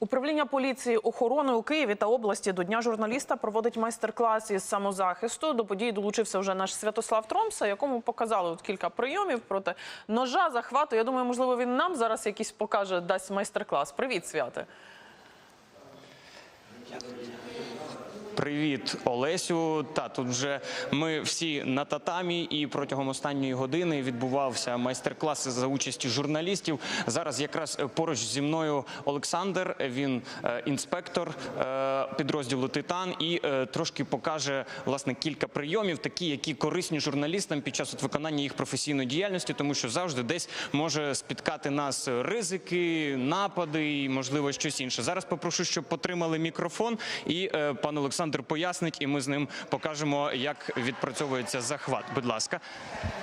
Управління поліції охорони у Києві та області до Дня журналіста проводить майстер-клас із самозахисту. До події долучився вже наш Святослав Тромса, якому показали от кілька прийомів проти ножа, захвату. Я думаю, можливо, він нам зараз якийсь покаже, дасть майстер-клас. Привіт, святе. Привіт, Олесю. Та тут вже ми всі на татамі, і протягом останньої години відбувався майстер-клас за участі журналістів. Зараз якраз е, поруч зі мною Олександр. Він е, інспектор е, підрозділу Титан і трошки покаже власне кілька прийомів, такі, які корисні журналістам під час виконання їх професійної діяльності, тому що завжди десь може спіткати нас ризики, напади і можливо щось інше. Зараз попрошу, щоб потримали мікрофон, і пан Олександр пояснить, і ми з ним покажемо, як відпрацьовується захват. Будь ласка,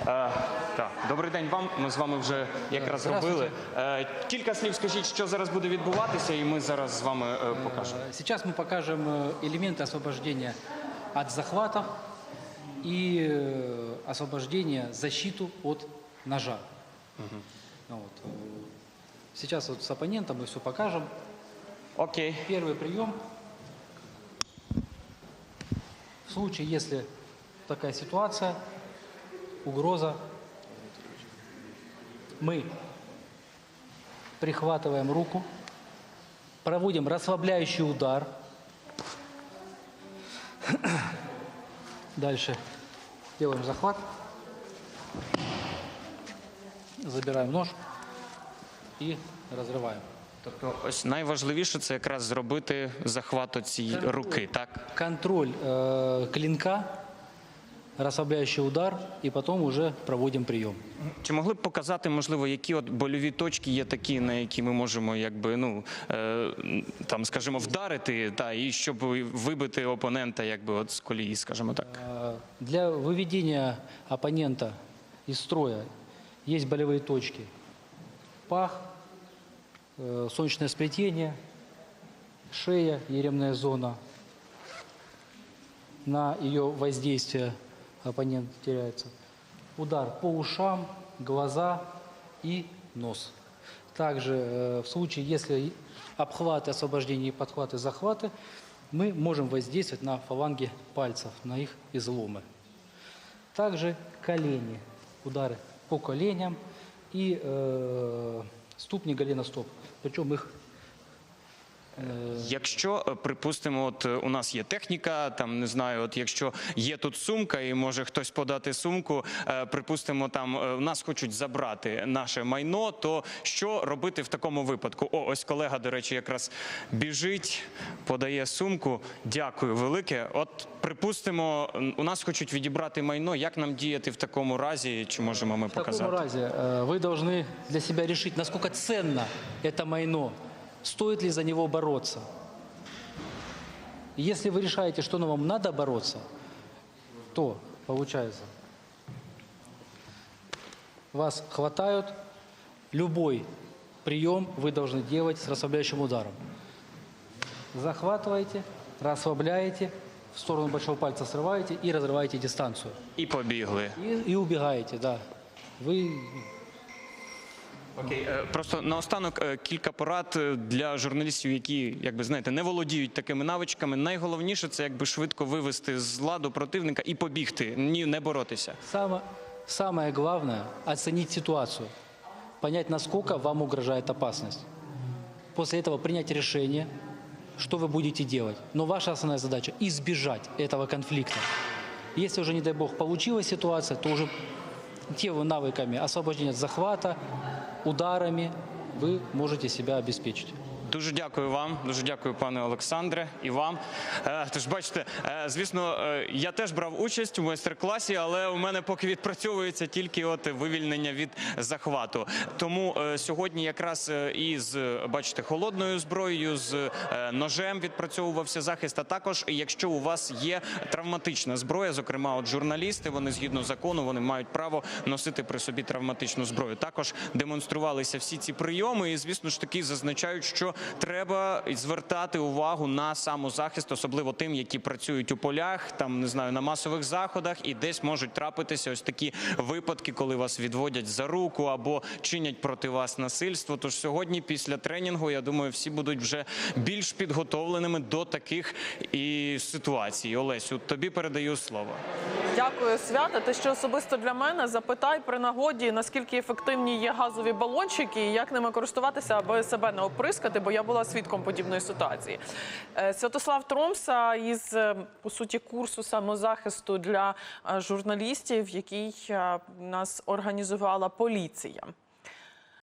е, так, добрий день вам. Ми з вами вже якраз зробили. Е, кілька слів скажіть, що зараз буде відбуватися, і ми зараз з вами е, покажемо. Э, Сейчас мы покажем э, элементы освобождения от захватов и э, освобождения, защиту от ножа. Ну вот, э, Сейчас вот с оппонентом мы все покажем. Окей. Первый прием. Случае, если такая ситуация, угроза, мы прихватываем руку, проводим расслабляющий удар. Дальше делаем захват. Забираем нож и разрываем. Тобто, ось найважливіше це якраз зробити захват цієї руки, так? Контроль э, клинка, расслабляющий удар, и потом уже проводим прием. Чи могли б показати, можливо, які от больові точки є такі, на які ми можемо, якби ну е, там, скажімо, вдарити, та і щоб вибити опонента, якби от з колії, скажімо так. Э, Для выведения оппонента из строя есть болевые точки. Пах, э, Солнечное сплетение, шея, еремная зона. На ее воздействие оппонент теряется. Удар по ушам, глаза и нос. Также э, в случае, если обхваты, освобождение, подхваты, захваты, мы можем воздействовать на фаланги пальцев, на их изломы. Также колени, удары по коленям и э, ступни голеностоп. Причем их Якщо е, припустимо, от е, у нас є техніка, там не знаю, от якщо є тут сумка, і може хтось подати сумку, е, припустимо, там е, у нас хочуть забрати наше майно, то що робити в такому випадку? О, ось колега, до речі, якраз біжить, подає сумку. Дякую велике. От припустимо, м, у нас хочуть відібрати майно. Як нам діяти в такому разі? Чи можемо ми в таком показати? разе э, вы должны для себя решить, насколько ценно это майно, Стоит ли за него бороться. Если вы решаете, что ну, вам надо бороться, то получается, вас хватают, любой прием вы должны делать с расслабляющим ударом. Захватываете, расслабляете, в сторону большого пальца срываете и разрываете дистанцию. І побігли. И, и убегаете, да. Вы Окей, е, просто наостанок е, кілька порад е, для журналістів, які, якби знаєте, не володіють такими навичками. Найголовніше це якби швидко вивести з ладу противника і побігти, ні, не боротися. Само- самое главное – оценить ситуацию, понять, насколько вам угрожает опасность. После этого принять решение, что вы будете делать. Но ваша основная задача – избежать этого конфликта. Если уже, не дай бог, получилась ситуация, то уже теми навыками освобождения от захвата, ударами вы можете себя обеспечить. Дуже дякую вам, дуже дякую, пане Олександре, і вам. Е, Тож, бачите, е, звісно, е, я теж брав участь у майстер-класі, але у мене поки відпрацьовується тільки от вивільнення від захвату. Тому сьогодні якраз і з бачите холодною зброєю, з ножем відпрацьовувався захист. А також, якщо у вас є травматична зброя, зокрема, от журналісти, вони згідно закону вони мають право носити при собі травматичну зброю. Також демонструвалися всі ці прийоми, і звісно ж таки зазначають, що треба звертати увагу на самозахист, особливо тим, які працюють у полях, там не знаю, на масових заходах, і десь можуть трапитися ось такі випадки, коли вас відводять за руку або чинять проти вас насильство. Тож сьогодні, після тренінгу, я думаю, всі будуть вже більш підготовленими до таких і ситуацій. Олесю, тобі передаю слово. Дякую, свята. Те, що особисто для мене, запитай при нагоді, наскільки ефективні є газові балончики і як ними користуватися, аби себе не оприскати, бо я була свідком подібної ситуації. Е, Святослав Тромса із е, по суті курсу самозахисту для е, журналістів, який нас організувала поліція.